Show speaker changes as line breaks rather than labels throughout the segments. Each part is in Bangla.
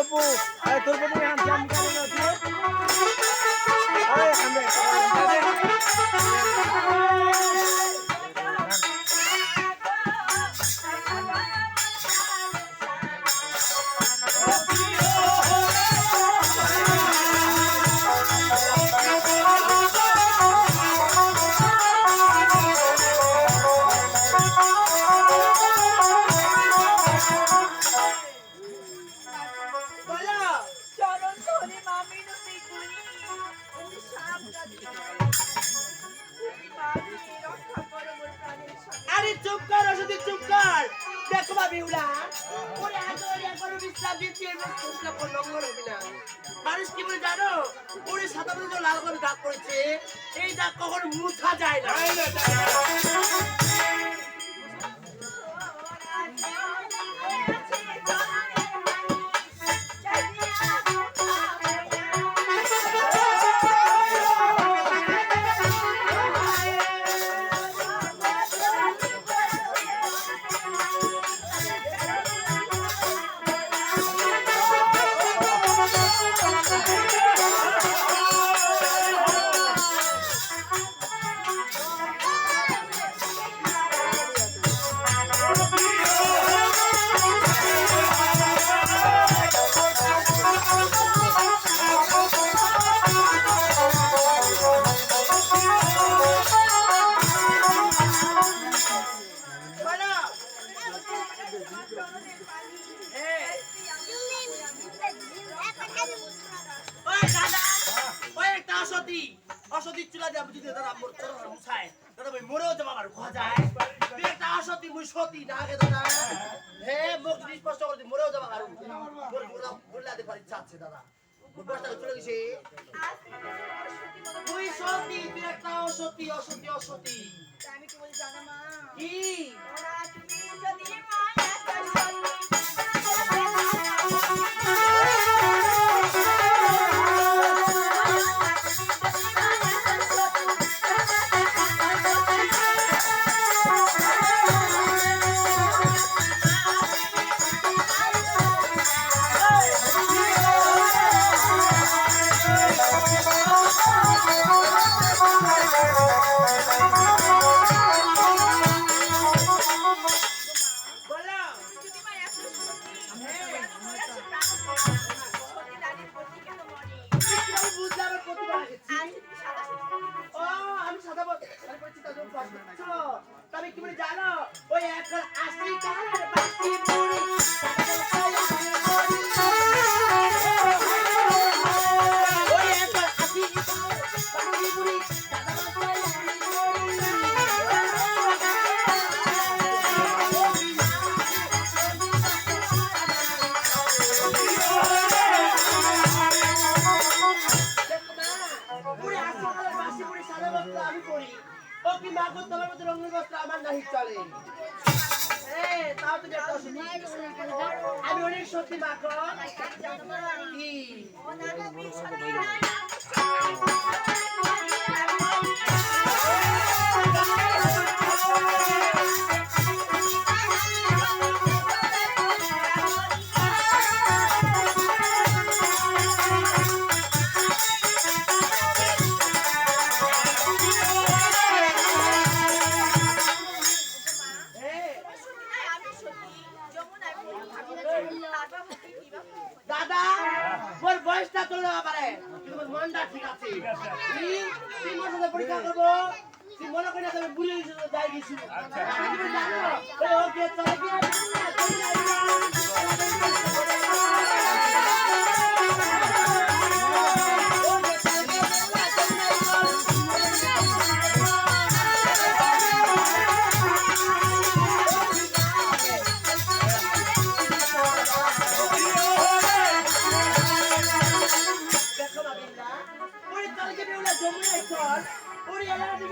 অপু আরে তোর প্রতি আমি জানি কেমন আছে আরে আমরা
বলো দেখো বা বিউলা ওরে এত একবার বিশ্রাম দিচ্ছি বলে জানো? ওরে সাদা লাল করে দাগ করেছে এই দাগ কখনো মুছা যায় না। না আগে দাদা। হে মুখ স্পষ্ট করে মরেও যাবা আর মোর মোরা চাচ্ছে দাদা। বসটা চলে গেছে। তুই সত্যি তুই একটা অসতি অসতি অসতি
আমি কি বলি জানো মা?
কি? পরি ও কি মা করতে আমার মতো রঙের বস্ত্র আমার নাহি চলে। আমি অনেক সত্যি মা কর কি? দাদা মোর বয়সটা যাওয়া পারে কিন্তু মনটা ঠিক আছে? তুই মোর সাথে পরীক্ষা করব। তুই মনে করি তুমি বুড়ি যাই গেছি ওকে চলে গিয়ে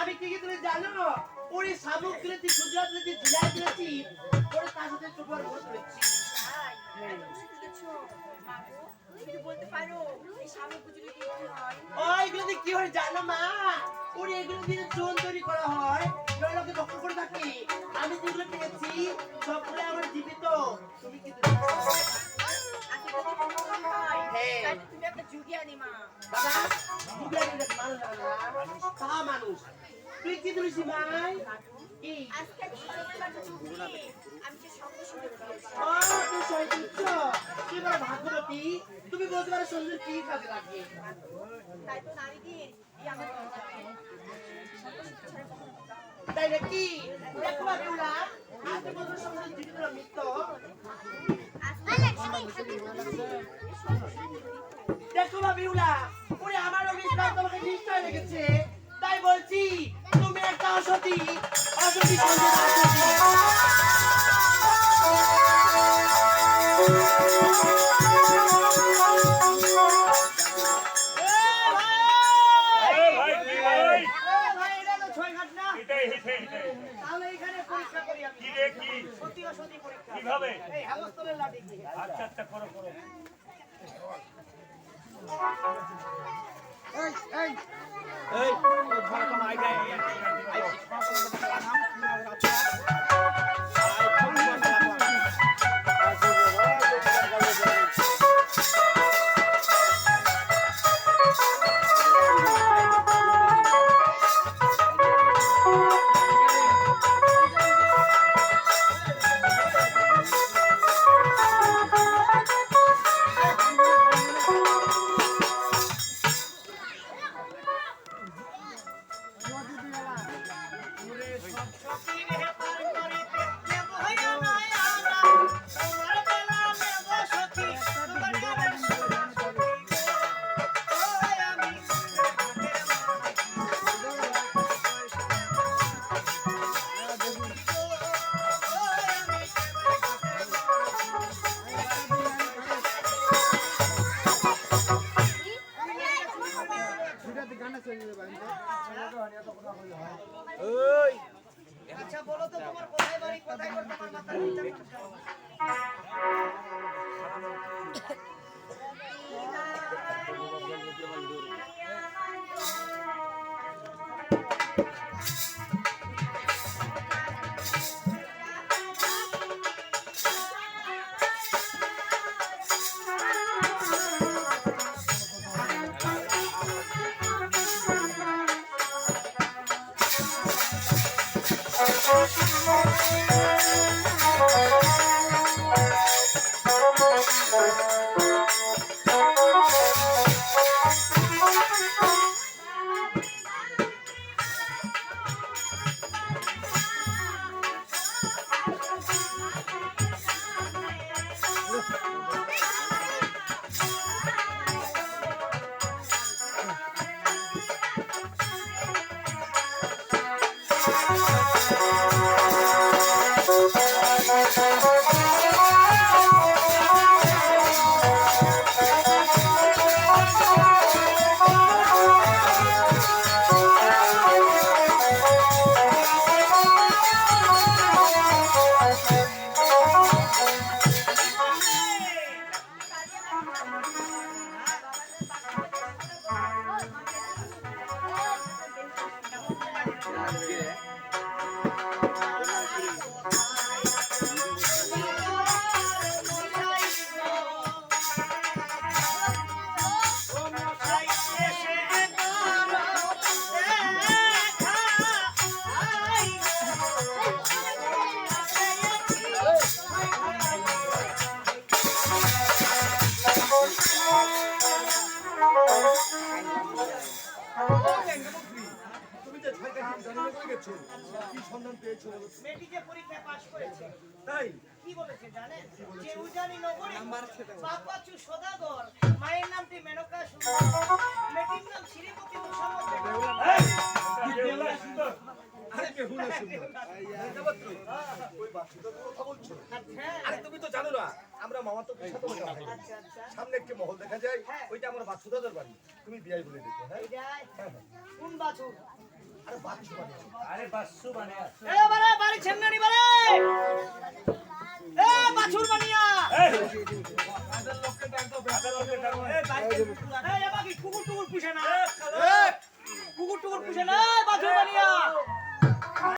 আমি কি কি তুমি জানো? ওরে শামুক কিনেছি খুচরা কিনেছি ঝিলাই কিনেছি ওরে তার সাথে সুপার ভোট করেছি।
হ্যাঁ।
চোন তৈরি করা হয় থাকি। আমি যেগুলো পেয়েছি সবগুলো আমার জীবিত। মানুষ। তুই কি তুলিস ভাই? তুমি বলতে পারো সুন্দর কি কাজে লাগে।
তাই
নাকি? দেখো বাবুলা আজকে বছর সুন্দর মিত্র। দেখো বাবিউলা ওরে আমার অভিজ্ঞতা তোমাকে নিশ্চয় লেগেছে তাই বলছি তুমি একটা অসতী অসতী
কীভাবে? আচ্ছা আচ্ছা করো করো।
এই।
गए।
তুমি যে
পরীক্ষায় পাশ করেছে
তাই
কি বলেছে জানেন যে উজানি নগরী বাপাচু সদাগর মায়ের নামটি মেনকা সুন্দর মেয়েটির নাম শ্রীপতি আচ্ছা। আচ্ছা আচ্ছা
সামনে একটি মহল দেখা যায় ওইটা আমার বাসুদাদার বাড়ি তুমি বিয়াই বলে দিতে হ্যাঁ হ্যাঁ, হ্যাঁ।
কোন বাছুর
আরে
বাসু মানে
এ বারে বাড়ি ছেন্নানি বারে এ বাছুর বানিয়া
এই।
কাজের লোককে ডাক দাও,
আদা লোকে ডাকো
এ বাইকে এ এবাকি কুকুর টুকুর পুষে না। এ কুকুর টুকুর পুষে না বাছুর বানিয়া